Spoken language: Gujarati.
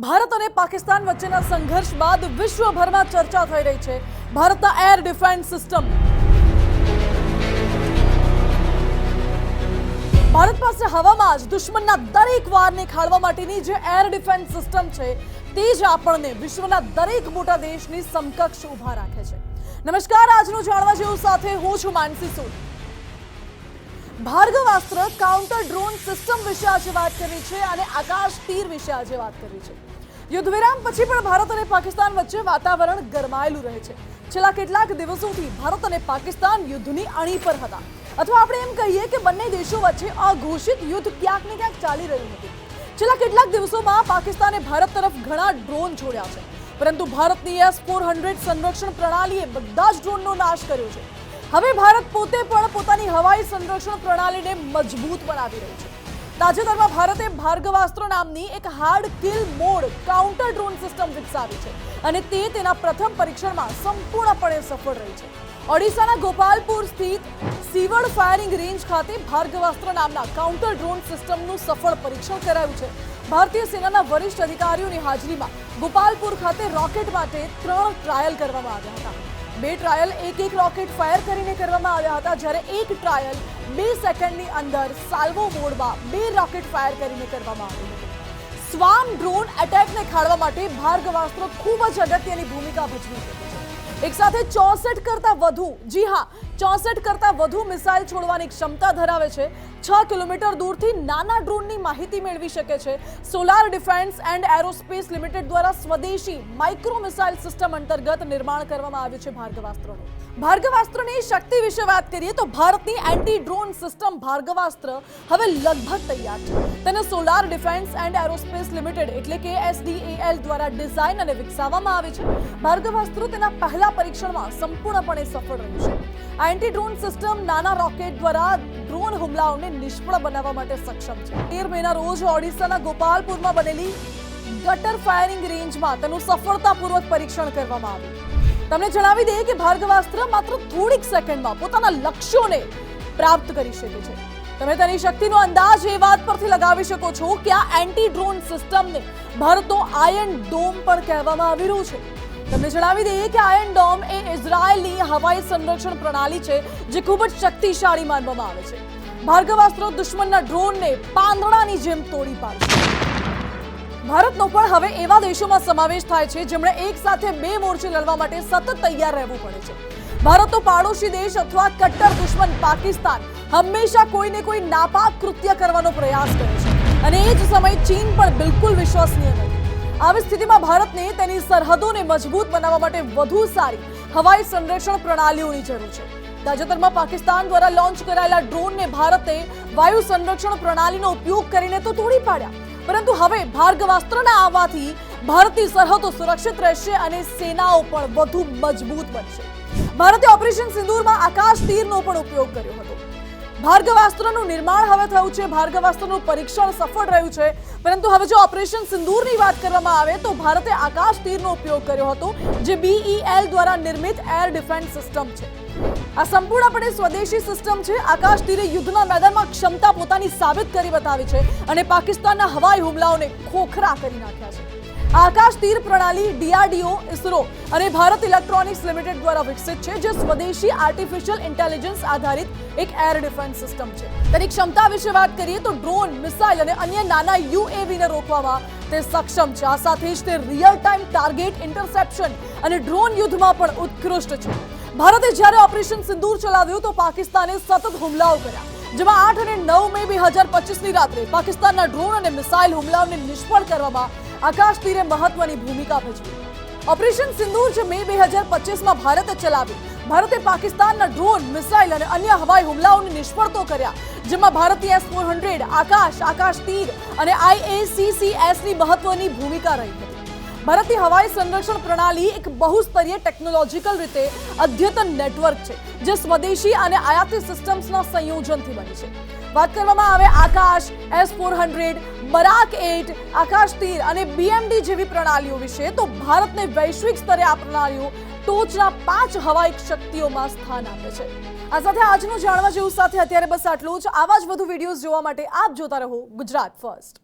ભારત અને પાકિસ્તાન વચ્ચેના સંઘર્ષ બાદ વિશ્વભરમાં ચર્ચા થઈ રહી છે. ભારતના એર ડિફેન્સ સિસ્ટમ. ભારત પાસે હવામાં જ દુશ્મનના દરેક વારને ખાળવા માટેની જે એર ડિફેન્સ સિસ્ટમ છે, તે જ આપણને વિશ્વના દરેક મોટા દેશની સમકક્ષ ઊભા રાખે છે. નમસ્કાર, આજનું જાણવા જેવું સાથે હું છું Mansi Sood Bhargavastra counter drone system વિશે આજે વાત કરી છે અને આકાશ તીર વિશે આજે વાત કરી છે. યુદ્ધ વિરામ પછી પણ ભારત અને પાકિસ્તાન વચ્ચે વાતાવરણ ગરમાયેલું રહે છે. છેલ્લા કેટલાક દિવસોથી ભારત અને પાકિસ્તાન યુદ્ધની અણી પર હતા. અથવા આપણે એમ કહીએ કે બંને દેશો વચ્ચે અઘોષિત યુદ્ધ ક્યાંક ને ક્યાંક ચાલી રહ્યું હતું. છેલ્લા કેટલાક દિવસોમાં પાકિસ્તાને ભારત તરફ ઘણા ડ્રોન છોડ્યા છે. પરંતુ ભારતની એસ ફોર હંડ્રેડ સંરક્ષણ પ્રણાલીએ બધા જ ડ્રોનનો નાશ કર્યો છે. હવે ભારત પોતે પણ પોતાની હવાઈ સંરક્ષણ પ્રણાલીને મજબૂત બનાવી રહ્યું છે. તાજેતરમાં ભારતે ભાર્ગવાસ્ત્ર નામની એક hard kill mode counter drone system વિકસાવી છે અને તે તેના પ્રથમ પરીક્ષણમાં સંપૂર્ણપણે સફળ રહી છે. ઓડિશાના ગોપાલપુર સ્થિત સીવડ ફાયરિંગ રેન્જ ખાતે ભાર્ગવાસ્ત્ર નામના કાઉન્ટર ડ્રોન સિસ્ટમનું સફળ પરીક્ષણ કરાયું છે. ભારતીય સેનાના વરિષ્ઠ અધિકારીઓની હાજરીમાં ગોપાલપુર ખાતે રોકેટ માટે ત્રણ ટ્રાયલ કરવામાં આવ્યા હતા. બે ટ્રાયલ એક એક રોકેટ ફાયર કરીને કરવામાં આવ્યા હતા. જ્યારે એક ટ્રાયલ બે સેકન્ડની અંદર સાલ્વો મોડમાં બે રોકેટ ફાયર કરીને કરવામાં આવ્યું હતું. સ્વામ ડ્રોન એટેકને ખાળવા માટે ભાર્ગવાસ્ત્ર ખૂબ જ અગત્યની ભૂમિકા ભજવી શકે એક સાથે ચોસઠ કરતા વધુ, જી હા ચોસઠ કરતા વધુ મિસાઇલ છોડવાની ક્ષમતા ધરાવે છે. છ કિલોમીટર દૂરથી નાના ડ્રોનની માહિતી મેળવી શકે છે. Solar defence and aerospace limited દ્વારા સ્વદેશી માઇક્રો મિસાઇલ સિસ્ટમ અંતર્ગત નિર્માણ કરવામાં આવ્યું છે ભાર્ગવાસ્ત્રનું. ભાર્ગવાસ્ત્રની શક્તિ વિશે વાત કરીએ તો ભારતની એન્ટી ડ્રોન સિસ્ટમ ભાર્ગવાસ્ત્ર હવે લગભગ તૈયાર છે. તેને solar defence and aerospace limited એટલે કે એસડીએએલ દ્વારા ડિઝાઇન અને વિકસાવવામાં આવી છે. ભાર્ગવાસ્ત્ર તેના પહેલા પરીક્ષણમાં સંપૂર્ણપણે સફળ રહ્યું છે. આ એન્ટી ડ્રોન સિસ્ટમ નાના રોકેટ દ્વારા ડ્રોન હુમલાઓને નિષ્ફળ બનાવવા માટે સક્ષમ છે. તેર મેના રોજ ઓડિશાના ગોપાલપુરમાં બનેલી ગટર ફાયરિંગ રેન્જમાં તેનું સફળતાપૂર્વક પરીક્ષણ કરવામાં આવ્યું. તમને જણાવી દઈએ કે ભાર્ગવાસ્ત્ર માત્ર થોડીક સેકન્ડમાં પોતાના લક્ષ્યોને પ્રાપ્ત કરી શકે છે. તમે તેની શક્તિનો અંદાજ એ વાત પરથી લગાવી શકો છો કે આ એન્ટી ડ્રોન સિસ્ટમને ભારતનો આયન ડોમ પણ કહેવામાં આવી રહ્યું છે. તમને જણાવી દઈએ કે આયન ડોમ એ ઇઝરાયલની હવાઈ સંરક્ષણ પ્રણાલી છે, જે ખૂબ જ શક્તિશાળી માનવામાં આવે છે. ભાર્ગવાસ્ત્રો દુશ્મનના ડ્રોનને પાંદડાની જેમ તોડી પાડશે ભારતનો પણ હવે એવા દેશોમાં સમાવેશ થાય છે, જેમણે એક સાથે બે મોરચે લડવા માટે સતત તૈયાર રહેવું પડે છે. ભારતનો પાડોશી દેશ અથવા કટ્ટર દુશ્મન પાકિસ્તાન હંમેશા કોઈને કોઈ નાપાક કૃત્ય કરવાનો પ્રયાસ કરે છે. અને એ જ સમયે ચીન પણ બિલકુલ વિશ્વસનીય નથી. આવી સ્થિતિમાં ભારતને તેની સરહદોને મજબૂત બનાવવા માટે વધુ સારી હવાઈ સંરક્ષણ પ્રણાલીઓની જરૂર છે. તાજેતરમાં પાકિસ્તાન દ્વારા લોન્ચ કરાયેલા ડ્રોનને ભારતે વાયુ સંરક્ષણ પ્રણાલીનો ઉપયોગ કરીને તો તોડી પાડ્યા. પરંતુ હવે ભાર્ગવાસ્ત્રના આવવાથી ભારતીય સરહદો સુરક્ષિત રહેશે અને સેનાઓ પણ વધુ મજબૂત બનશે. ભારતે ઓપરેશન સિંદૂરમાં આકાશ તીરનો પણ ઉપયોગ કર્યો હતો. ભાર્ગવાસ્ત્રનું નિર્માણ હવે થયું છે. ભાર્ગવાસ્ત્રનું પરીક્ષણ સફળ રહ્યું છે. પરંતુ હવે જો ઓપરેશન સિંદૂરની વાત કરવામાં આવે તો ભારતે આકાશ તીરનો ઉપયોગ કર્યો હતો, જે બીઈએલ દ્વારા નિર્મિત એર ડિફેન્સ સિસ્ટમ છે. આ સંપૂર્ણપણે સ્વદેશી સિસ્ટમ છે. આકાશ તીરે યુદ્ધના મેદાનમાં ક્ષમતા પોતાની સાબિત કરી બતાવી છે અને પાકિસ્તાનના હવાઈ હુમલાઓને ખોખરા કરી નાખ્યા છે. આકાશ તીર પ્રણાલી, ડીઆરડીઓ, ઇસરો અને ભારત ઇલેક્ટ્રોનિક્સ લિમિટેડ દ્વારા વિકસિત છે, જે સ્વદેશી આર્ટિફિશિયલ ઇન્ટેલિજન્સ આધારિત એક એર ડિફેન્સ સિસ્ટમ છે. તેની ક્ષમતા વિશે વાત કરીએ તો ડ્રોન મિસાઇલ અને અન્ય નાના યુએવીને રોકવામાં તે સક્ષમ છે. આ સાથે જ તે રિયલ ટાઈમ ટાર્ગેટ ઇન્ટરસેપ્શન અને ડ્રોન યુદ્ધમાં પણ ઉત્કૃષ્ટ છે. ભારતે જ્યારે ઓપરેશન સિંદૂર ચલાવ્યું તો પાકિસ્તાને સતત હુમલાઓ કર્યા, જેમાં આઠ અને નવ મે બે હજાર પચીસની રાત્રે પાકિસ્તાનના ડ્રોન અને મિસાઇલ હુમલાઓને નિષ્ફળ કરવામાં આકાશ તીરે મહત્વની ભૂમિકા ભજવી. ઓપરેશન સિંદૂર જે મે બે હજાર પચીસમાં ભારતે ચલાવ્યું. ભારતે પાકિસ્તાનના ડ્રોન, મિસાઇલ અને અન્ય હવાઈ હુમલાઓને નિષ્ફળ કર્યા, જેમાં ભારતીય S four hundred, Akash Akashteer અને આઈએસીસીએસની મહત્વની ભૂમિકા રહી હતી. ભારતની હવાઈ સંરક્ષણ પ્રણાલી એક બહુસ્તરીય ટેકનોલોજીકલ રીતે અદ્યતન નેટવર્ક છે, જે સ્વદેશી અને આયાતી સિસ્ટમ્સના સંયોજનથી બની છે. વાત કરવામાં આવે Akash, S four hundred Barak eight Akashteer અને બીએમડી જેવી પ્રણાલીઓ વિશે તો ભારતને વૈશ્વિક સ્તરે આ પ્રણાલીઓ ટોચના પાંચ હવાઈ શક્તિઓમાં સ્થાન આપે છે. આ સાથે આજનું જાણવા જેવું સાથે અત્યારે બસ આટલું જ. આવા જ વધુ વિડીયોઝ જોવા માટે આપ જોતા રહો ગુજરાત ફર્સ્ટ.